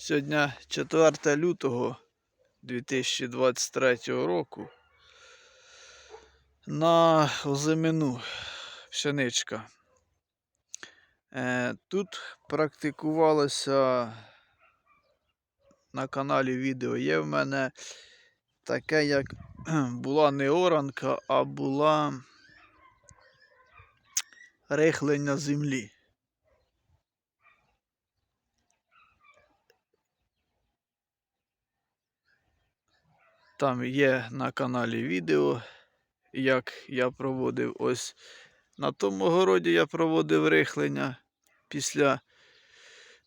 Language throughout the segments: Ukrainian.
Сьогодні 4 лютого 2023 року. На озимину пшеничка. Е, Тут практикувалося на каналі відео. Є в мене таке, як була не оранка, а була рихлення землі. Там є на каналі відео, як я проводив ось на тому городі я проводив рихлення. Після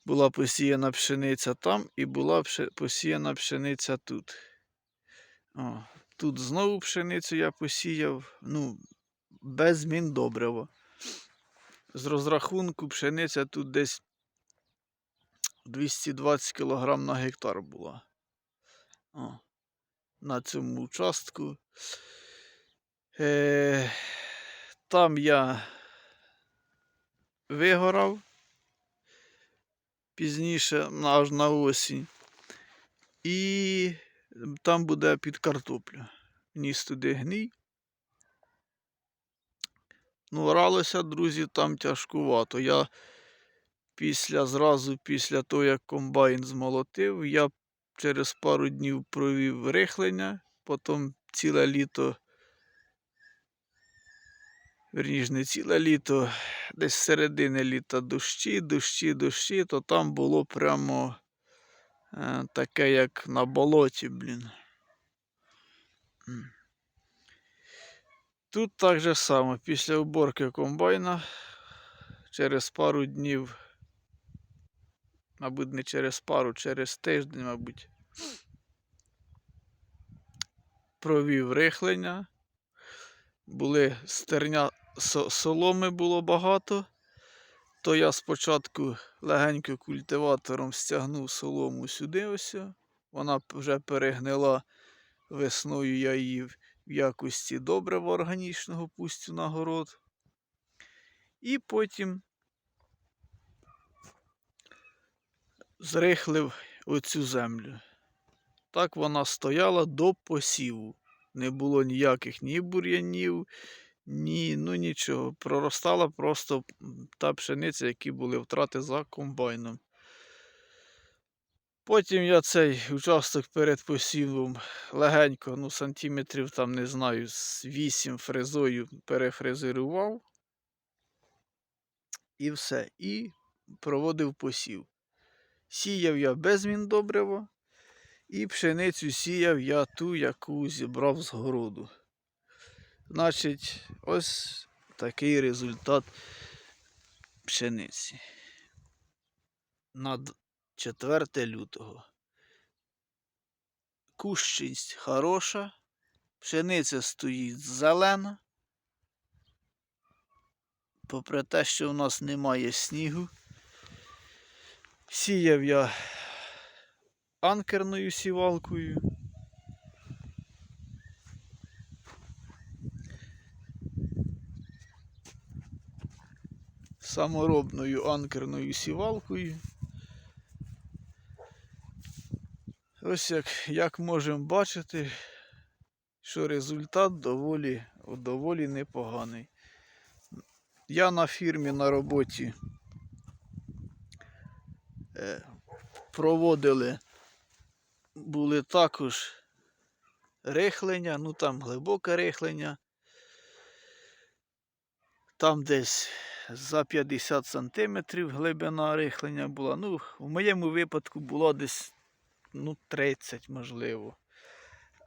була посіяна пшениця там і була посіяна пшениця тут. О, тут знову пшеницю я посіяв, ну, без змін добрива. З розрахунку пшениця тут десь 220 кг на гектар була. О, на цьому участку. Е, там я вигорав пізніше, аж на осінь. І там буде під картоплю. Ніс туди гній. Ну, оралося, друзі, там тяжкувато. Я після, зразу після того, як комбайн змолотив, я через пару днів провів рихлення, потім ціле літо, верніше, не ціле літо, десь середини літа дощі, дощі, дощі, то там було прямо е, таке, як на болоті, блін. Тут так же само, після уборки комбайна, через пару днів, мабуть, не через пару, через тиждень, мабуть, провів рихлення. Були стерня, соломи було багато, то я спочатку легенько культиватором стягнув солому сюди ось. Вона вже перегнила весною, я її в якості добрива органічного пустю на город. І потім зрихлив оцю землю. Так вона стояла до посіву. Не було ніяких ні бур'янів, ні, ну нічого. Проростала просто та пшениця, які були втрати за комбайном. Потім я цей участок перед посівом легенько, ну, сантиметрів там, не знаю, з 8 фрезою перефрезерував. І все. І проводив посів. Сіяв я без міндобрива, і пшеницю сіяв я ту, яку зібрав з городу. Значить, ось такий результат пшениці. На 4 лютого. Кущість хороша, пшениця стоїть зелена. Попри те, що в нас немає снігу. Сіяв я анкерною сівалкою. Саморобною анкерною сівалкою. Ось як, як можемо бачити, що результат доволі, доволі непоганий. Я на фірмі на роботі проводили, були також рихлення, ну там глибоке рихлення. Там десь за 50 сантиметрів глибина рихлення була. Ну, в моєму випадку було десь ну, 30, можливо.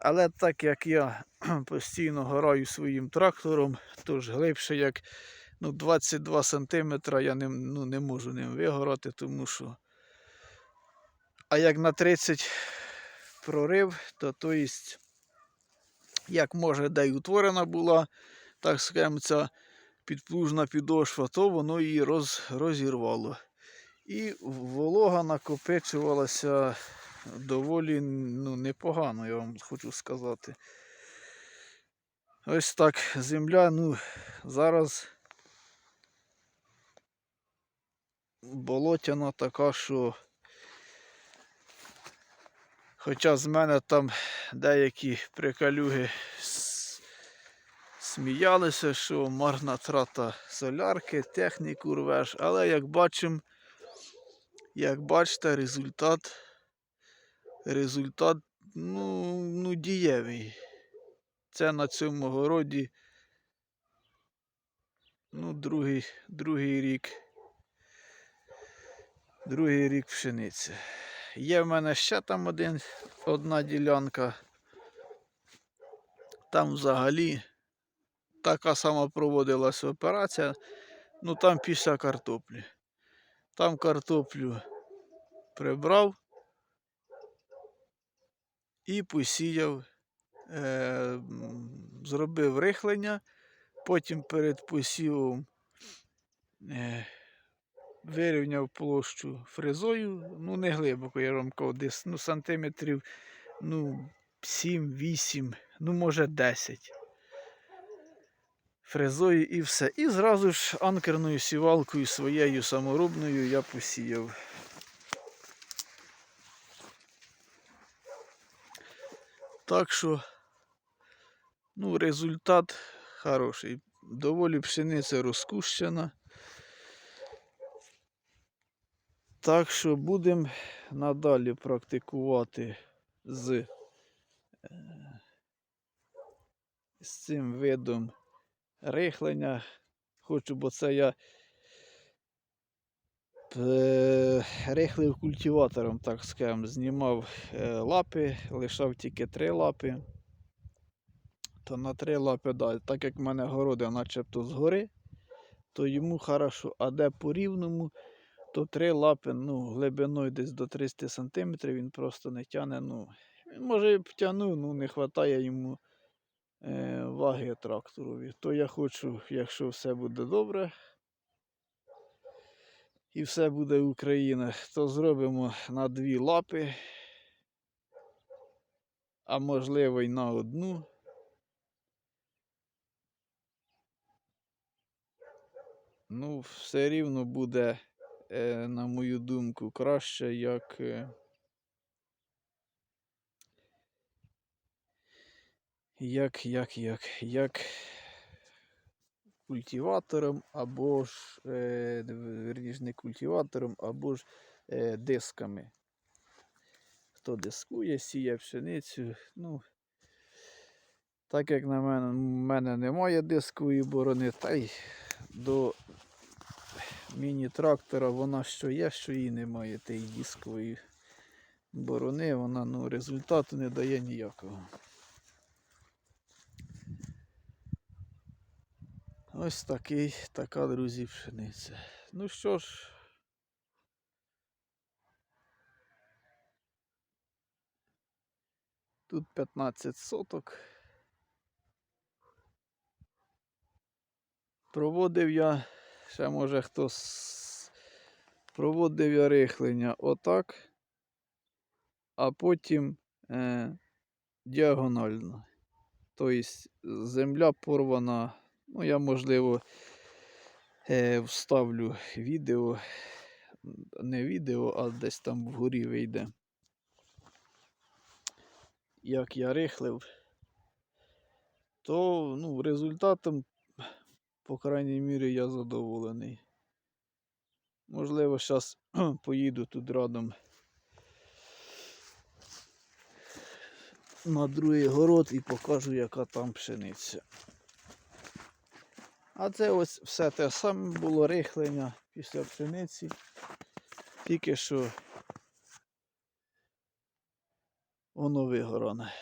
Але так як я постійно гораю своїм трактором, то ж глибше як ну, 22 сантиметра я не, ну, не можу ним вигорати, тому що. А як на 30 прорив, то то єсть, як може, де й утворена була, так скажемо, ця підплужна підошва, то воно її роз, розірвало. І волога накопичувалася доволі ну, непогано, я вам хочу сказати. Ось так земля, ну, зараз болотяна така, що Хоча з мене там деякі приколюги сміялися, що марна трата солярки, техніку рвеш, але як бачимо, як бачите, результат, результат ну, ну, дієвий. Це на цьому городі ну, другий, другий рік. Другий рік пшениці. Є в мене ще там один, одна ділянка. Там взагалі така сама проводилася операція. Ну там після картоплі. Там картоплю прибрав і посіяв, е, зробив рихлення, потім перед посівом е, вирівняв площу фрезою, ну не глибоко, я вам десь ну, сантиметрів ну, 7-8, ну може 10. Фрезою і все. І зразу ж анкерною сівалкою своєю саморобною я посіяв. Так що, ну, результат хороший. Доволі пшениця розкущена. Так що будемо надалі практикувати з, е, з цим видом рихлення. Хочу, бо це я е, рихлив культиватором, так скажемо, знімав е, лапи, лишав тільки три лапи. То на три лапи, да, так як в мене городи начебто згори, то йому хорошо, а де по рівному, то три лапи, ну, глибиною десь до 300 см він просто не тягне. Ну, він може втягнув, ну не вистачає йому е, ваги тракторові. То я хочу, якщо все буде добре і все буде Україна, то зробимо на дві лапи, а можливо й на одну. Ну, все рівно буде, на мою думку, краще, як. е, Як, як, як, як культиватором або ж, е, верніше, не культиватором, або ж е, дисками. Хто дискує, сіє пшеницю. Ну, так як на мене, мене немає дискової борони, та й до міні-трактора вона що є, що її немає, тієї дискової борони, вона ну, результату не дає ніякого. Ось такий, така, друзі, пшениця. Ну що ж. Тут 15 соток. Проводив я, ще може хтось проводив я рихлення отак, а потім е, діагонально. Тобто земля порвана. Ну, я, можливо, е, вставлю відео, не відео, а десь там вгорі вийде. Як я рихлив, то ну, результатом, по крайній мірі, я задоволений. Можливо, зараз поїду тут радом на другий город і покажу, яка там пшениця. А це ось все те саме було рихлення після пшениці. Тільки що воно вигоране.